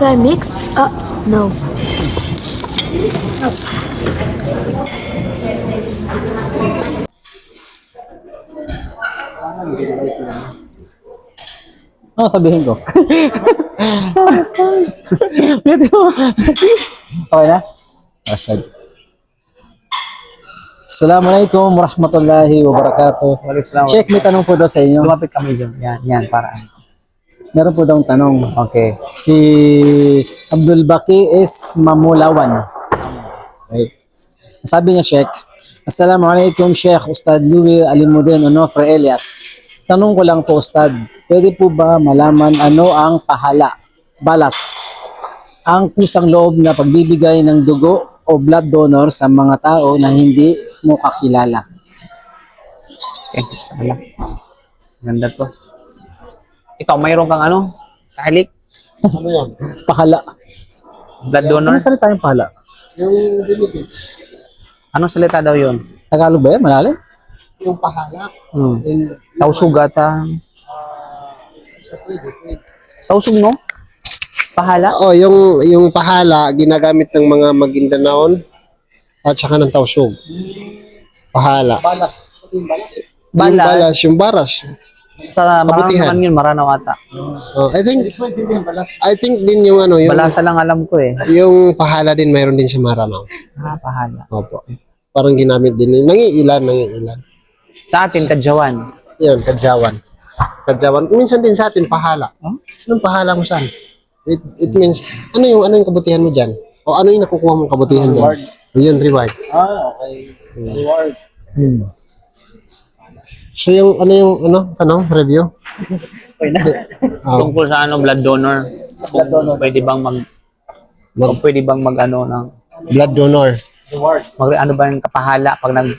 If I mix? Uh, no. Ano sabihin ko? Pwede mo. okay na? Bastard. Assalamualaikum warahmatullahi wabarakatuh. Waalaikumsalam. Check, may tanong po daw sa inyo. Lumapit kami dyan. Yan, yan, para. Meron po daw tanong. Okay. Si Abdul Baki is Mamulawan. Okay. Sabi niya, Sheikh, Assalamualaikum Sheikh Ustad Louis Alimuddin Onofre Elias. Tanong ko lang po Ustad, pwede po ba malaman ano ang pahala, balas, ang kusang loob na pagbibigay ng dugo o blood donor sa mga tao na hindi mo kakilala? Okay, sala. Ganda to. Ikaw, mayroon kang ano? Kahalik? Ano yan? Blood Pahala. Ano donor? salita yung pahala? Yung benefits. Anong salita daw yun? Tagalog ba yan? Malalim? Yung pahala. Hmm. Yung, Tausugata. sa pwede, pwede. Tausug, no? Pahala? Oh, yung yung pahala ginagamit ng mga Magindanaon at saka ng Tausug. Pahala. Balas. Yung balas. Yung balas, yung baras. Sa Kabutihan. naman yun, maranaw ata. Oh, I think I think din yung ano, yung Balasa lang alam ko eh. yung pahala din mayroon din sa Maranao. Ah, pahala. Opo. Parang ginamit din. Nangiilan, nangiilan. Sa atin, kadyawan. Yun, kadyawan. Kadyawan. Minsan din sa atin, pahala. Anong pahala mo saan? It, it means, ano yung, ano yung kabutihan mo dyan? O ano yung nakukuha mong kabutihan dyan? Yun, reward. Ah, okay. Reward. Hmm. So yung, ano yung, ano, tanong, review? Oh, Tungkol sa ano, blood donor. Kung pwede bang mag... Kung pwede bang mag ano ng... blood donor. Reward. Mag, ano ba yung kapahala pag nag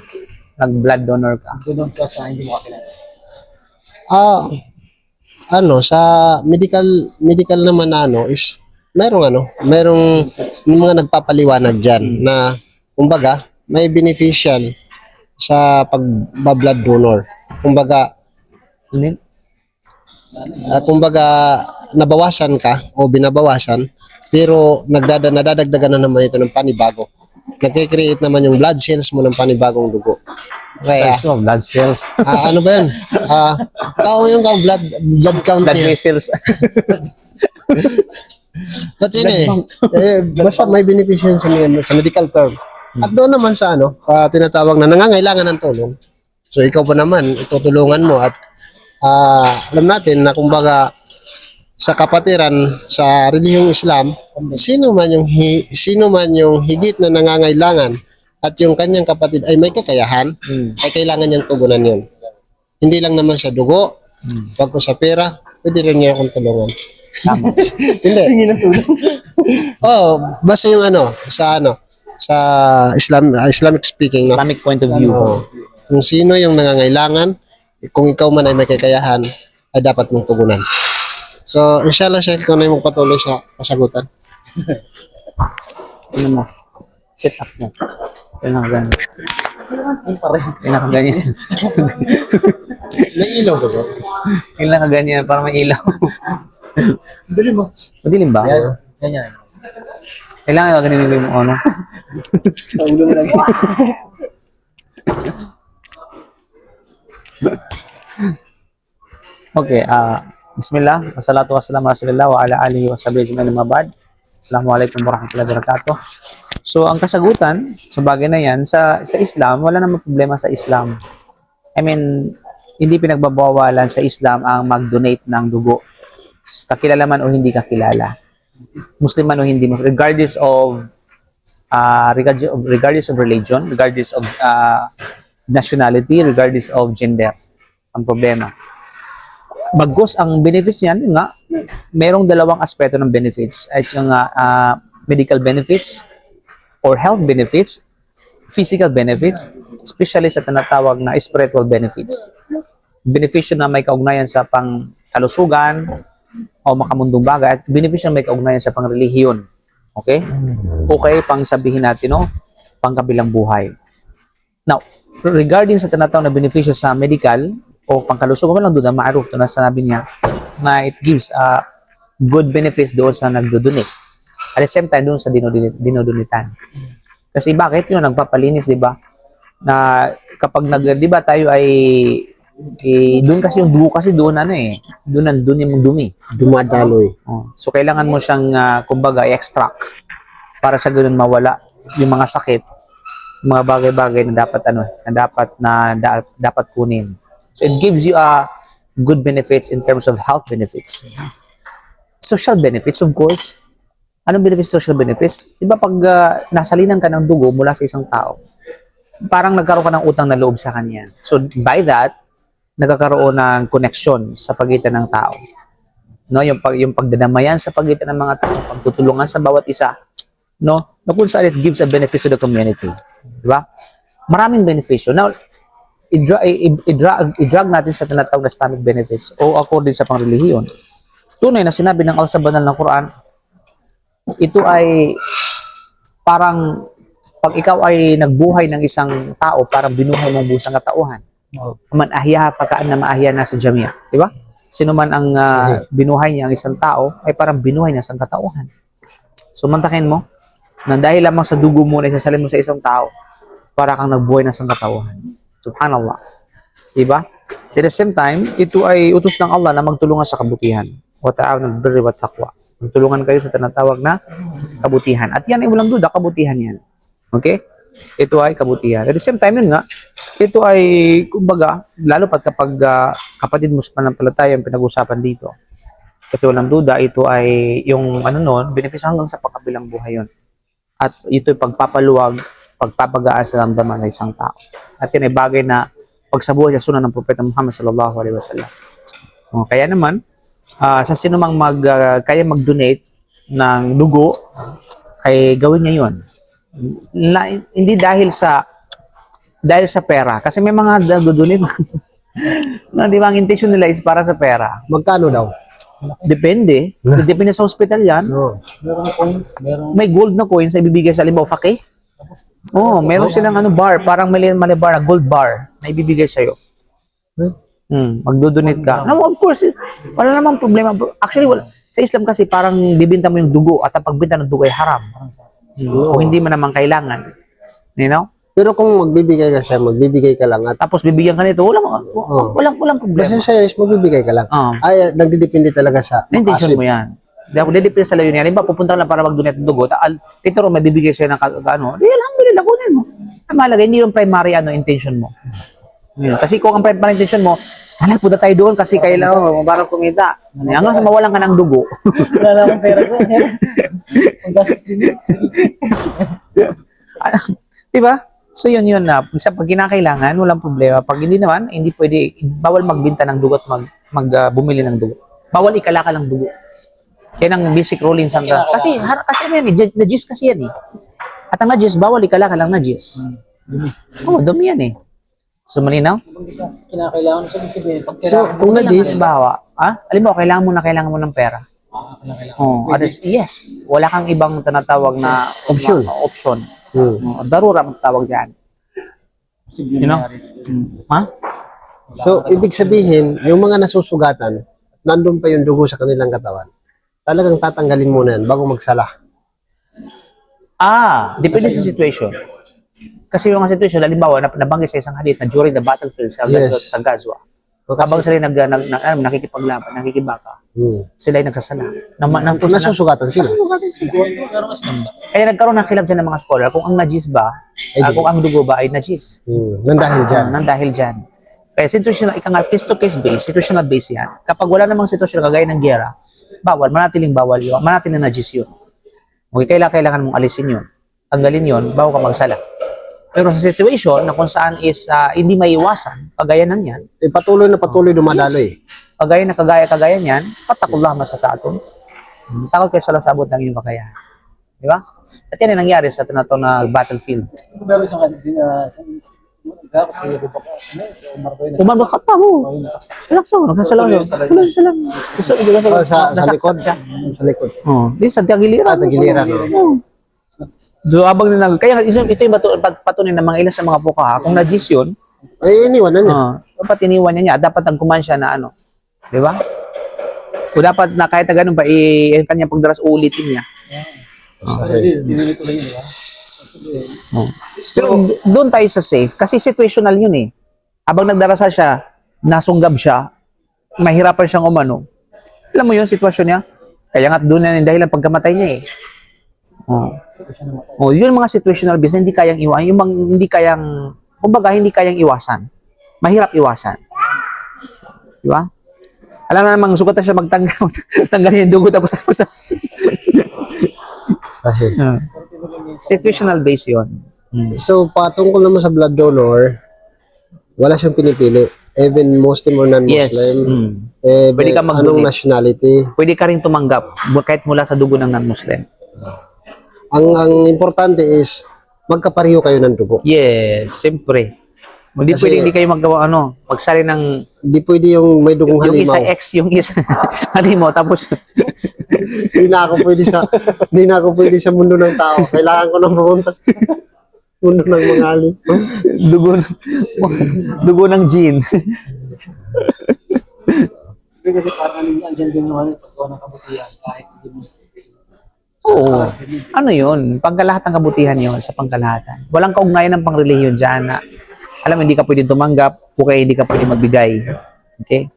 nag blood donor ka? Doon ka sa hindi mo kakilala. Ah, ano, sa medical, medical naman na ano, is, merong ano, merong yung mga nagpapaliwanag dyan na, kumbaga, may beneficial sa pag-blood donor. Kumbaga? Ah, kumbaga nabawasan ka o binabawasan pero nagdada nadadagdagan na naman ito ng panibago. Nagke-create naman yung blood cells mo ng panibagong dugo. Kaya So, blood cells. ah, ano ba 'yun? Ah, kao yung kao blood blood count blood niya. vessels. But yun eh, eh, basta may beneficyo sa, sa medical term. At doon naman sa ano, ah, tinatawag na nangangailangan ng tulong. So ikaw pa naman, itutulungan mo at ah, alam natin na kumbaga sa kapatiran sa relihiyong Islam, sino man yung hi- sino man yung higit na nangangailangan at yung kanyang kapatid ay may kakayahan, ay kailangan niyang tugunan yun. Hindi lang naman sa dugo, wag ko sa pera, pwede rin niya akong tulungan. Tama. Hindi. oh, basta yung ano, sa ano, sa Islam ah, Islamic speaking no. Islamic point of view. Oo. Kung sino yung nangangailangan, kung ikaw man ay may kakayahan, ay dapat mong tugunan. So, inshallah, Sheikh, ikaw na yung magpatuloy sa kasagutan. Ano mo? Sit up mo. Yan ang ganyan. Yan ang ganyan. May ilaw ba ba? Yan ang ganyan para may ilaw. Dali mo. Madilim ba? Ganyan. Kailangan yung ganyan yung ano. Sa ulo mo lang. Okay, ah Bismillah, wassalatu wassalamu ala rasulillah wa ala alihi wa sahbihi ajma'in amma ba'd. Assalamualaikum warahmatullahi wabarakatuh. So, ang kasagutan sa bagay na yan, sa, sa Islam, wala namang problema sa Islam. I mean, hindi pinagbabawalan sa Islam ang mag-donate ng dugo. Kakilala man o hindi kakilala. Muslim man o hindi Muslim. Regardless of uh, regardless of religion, regardless of uh, nationality, regardless of gender. Ang problema. Bagkus ang benefits niyan, nga, merong dalawang aspeto ng benefits. At yung nga, ah, medical benefits or health benefits, physical benefits, especially sa tinatawag na spiritual benefits. Beneficyo na may kaugnayan sa pangkalusugan o makamundong bagay at beneficyo na may kaugnayan sa pangrelihiyon. Okay? Okay, pang sabihin natin, no? Pangkabilang buhay. Now, regarding sa tinatawag na beneficyo sa medical o pangkalusugan, walang duda, maaruf to na sanabi niya na it gives a good benefits doon sa nagdodonate. At the same time, doon sa dinodonitan. Kasi bakit yun? Nagpapalinis, di ba? Na kapag nag, di ba tayo ay, eh, doon kasi yung dugo kasi doon ano eh, doon ang doon yung dumi. Dumadaloy. Oh. So, kailangan mo siyang, ah, kumbaga, i-extract para sa ganun mawala yung mga sakit, mga bagay-bagay na dapat ano, na dapat na da- dapat kunin. So, it gives you a good benefits in terms of health benefits. Social benefits, of course. Anong benefits, social benefits? Di ba pag ah, nasalinan ka ng dugo mula sa isang tao, parang nagkaroon ka ng utang na loob sa kanya. So, by that, nagkakaroon ng connection sa pagitan ng tao no yung pag yung pagdadamayan sa pagitan ng mga tao pagtutulungan sa bawat isa no? Na kung saan it gives a benefit to the community di ba? Maraming benepisyo now i-drag, i-drag, i-drag natin sa tinatawag na Islamic benefits o according sa pangrelihiyon. Tunay na sinabi ng Allah sa banal ng Quran ito ay parang pag ikaw ay nagbuhay ng isang tao parang binuhay mong busang katauhan. Man ahya fakaan na maahya na sa jamia di ba? Sino man ang ah, binuhay niya ang isang tao ay parang binuhay niya sa katauhan. So mantakin mo na dahil lamang sa dugo mo na isasalin mo sa isang tao para kang nagbuhay ng sangkatauhan subhanallah. Di ba at the same time ito ay utos ng Allah na magtulungan sa kabutihan. Wa ta'awun birri wa taqwa. Magtulungan kayo sa tinatawag na kabutihan. At yan ay walang duda kabutihan yan. Okay? Ito ay kabutihan. At the same time yun nga ito ay, kumbaga, lalo pat kapag ah, kapatid mo sa pananampalataya ang pinag-usapan dito. Kasi walang duda, ito ay yung ano nun, benefice hanggang sa pagkabilang buhay yun. At ito ay pagpapaluwag, pagpapagaan sa damdaman ng isang tao. At yan ay bagay na pagsabuhay sa sunan ng Propeta Muhammad sallallahu alaihi wasallam. O, kaya naman, ah, sa sino mang mag, ah, kaya mag-donate ng dugo, ay gawin niya yun. La, hindi dahil sa dahil sa pera. Kasi may mga nagdodonate. no, di ba? Ang intention nila is para sa pera. Magkano daw? Depende. Depende sa hospital yan. No. May gold na coins na ibibigay sa limbaw, fake. Oh, meron silang ano bar, parang mali mali bar, na gold bar na ibibigay sa iyo. Eh? Hmm, magdodonate ka. No, of course, wala namang problema. Actually, wala. Sa Islam kasi parang bibinta mo yung dugo at ang pagbinta ng dugo ay haram. Hmm. Kung hindi mo naman kailangan. You know? Pero kung magbibigay ka siya, magbibigay ka lang at Tapos bibigyan ka nito, walang, walang, walang problema. basta siya is magbibigay ka lang. Ah. Ay, nagdidepende talaga sa Intention mo yan. Di ako dedepende sa layo niya. Di ba, pupunta ka lang para mag-donate ng dugo. Al- Later on, may bibigay sa'yo ng ka- ka- ano. Di, alhamdulillah, kunin mo. Ang mahalaga, hindi yung primary ano, intention mo. Yun. Kasi kung ang primary intention mo, Hala, punta tayo doon kasi kailangan mo para kumita. Hanggang sa mawalan ka ng dugo. Wala akong pera ko. Ang gastos din. Di ba? So yun yun na. Sa pag kinakailangan, walang problema. Pag hindi naman, hindi pwede, bawal magbinta ng dugo at mag, mag ah, bumili ng dugo. Bawal ikalaka ng dugo. Yan ang basic rule in Sangka. Kasi, har, kasi ano yan eh, na- najis kasi yan eh. At ang najis, bawal ikalaka lang najis. Oo, oh, dumi yan eh. So malinaw? Kinakailangan sa sabihin. Pag So, kung najis, Halimbawa, ah, halimbawa, kailangan mo na kailangan mo ng pera. Ah, kailangan. Oh, others, yes. Wala kang ibang tinatawag na Option. na option. Hmm. Oh, darura magtawag diyan. Sige, You know? Ha? So, ibig sabihin, yung mga nasusugatan, nandun pa yung dugo sa kanilang katawan, talagang tatanggalin muna yan bago magsala. Ah, depende sa situation. Kasi yung mga situation, halimbawa, nabanggit sa isang hadith na during the battlefield sa Yes. Gazwa, sa Gazwa, O, kasi- habang sila nag, nag, nag, ano, nakikipaglaban, nakikibaka, Hmm. sila ay nagsasala. Na, na, na, Nasusugatan sila. Kaya nagkaroon ng khilaf dyan ng mga scholar kung ang najis ba, Ay, ah, di. kung ang dugo ba ay najis. Hmm. Nang dahil dyan. Ah, nang dahil dyan. Kaya situational, ika nga, case to case base, situational base yan. Kapag wala namang sitwasyon kagaya ng gera, bawal, manatiling bawal yun, manatiling na najis yun. Okay, kailangan, kailangan mong alisin yun. Tanggalin yun, bago ka magsala. Pero sa situation na kung saan is ah, hindi maiwasan, kagaya ng yan, Eh, patuloy na patuloy dumadalo eh. kagaya na kagaya kagaya niyan, patakullah masakatun. Takot kayo sa lasabot ng iyong kakayahan. Di ba? At yan ang nangyari sa tinatawag na battlefield. Pero isang din na sa ako sa iyo pa ko. Sa Umar ko yun. Umabot ka pa mo. Relax mo, nagsasalaw Tuloy yun. sa layo. Tuloy sa lang. Gusto ko Oh, sa, sa likod. Sa likod. Oh, di sa. Ah, tagiliran. Oh. Do habang ninag kaya ito, ito yung batu- pat- patunay ng mga ilan sa mga fukaha. Kung najis yun, Ay, iniwan na niya. ah, dapat iniwan niya niya. Dapat nagkuman siya na ano. Di ba? O dapat na kahit na ganun pa, eh, yung kanyang pagdaras ulitin niya. Oh. Pero doon tayo sa safe kasi situational yun eh. Habang nagdarasal siya, nasunggab siya, mahirapan siyang umano. Alam mo yun, sitwasyon niya? Kaya nga doon na yung dahilan pagkamatay niya eh. Oh. Oh, yun mga situational business hindi kayang iwasan, yung mga hindi kayang kumbaga hindi kayang iwasan. Mahirap iwasan. Di ba? Alam na namang sugat na siya magtanggal, tanggalin yung dugo tapos tapos. Sahi. situational base yun. So, patungkol naman sa blood donor, wala siyang pinipili. Even Muslim or Yes. non-Muslim. Mm. Eh, Pwede ka anong nationality. Pwede ka rin tumanggap kahit mula sa dugo ng non-Muslim. Ang ang importante is magkapareho kayo ng dugo. Yes, siyempre. Hindi Kasi- pwede hindi kayo magawa ano, magsali ng Hindi pwede yung may dugong yung isa halimaw. X, yung isa halimaw tapos Hindi na ako pwede sa hindi na ako pwede sa mundo ng tao. Kailangan ko nang pumunta sa mundo ng mga halimaw. dugo ng, dugo ng gene. Kasi parang andyan din yung ano, pagkawa ng kabutihan kahit hindi mo Oo. Ano yun? Pangkalahatan kabutihan yun sa pangkalahatan. Walang kaugnayan ng pangrelihiyon dyan na alam hindi ka pwede tumanggap o kaya hindi ka pwede magbigay. Okay?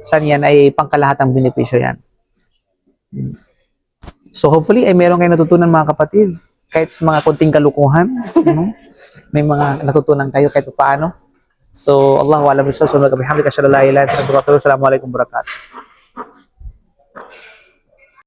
Saan yan ay pangkalahatang benepisyo yan. Hmm. So hopefully ay meron kayo natutunan mga kapatid. Kahit sa mga konting kalukuhan, ano? may mga natutunan kayo kahit paano. So, Allah wa alam illa anta, astaghfiruka wa atubu ilaik. Assalamualaikum warahmatullahi wabarakatuh.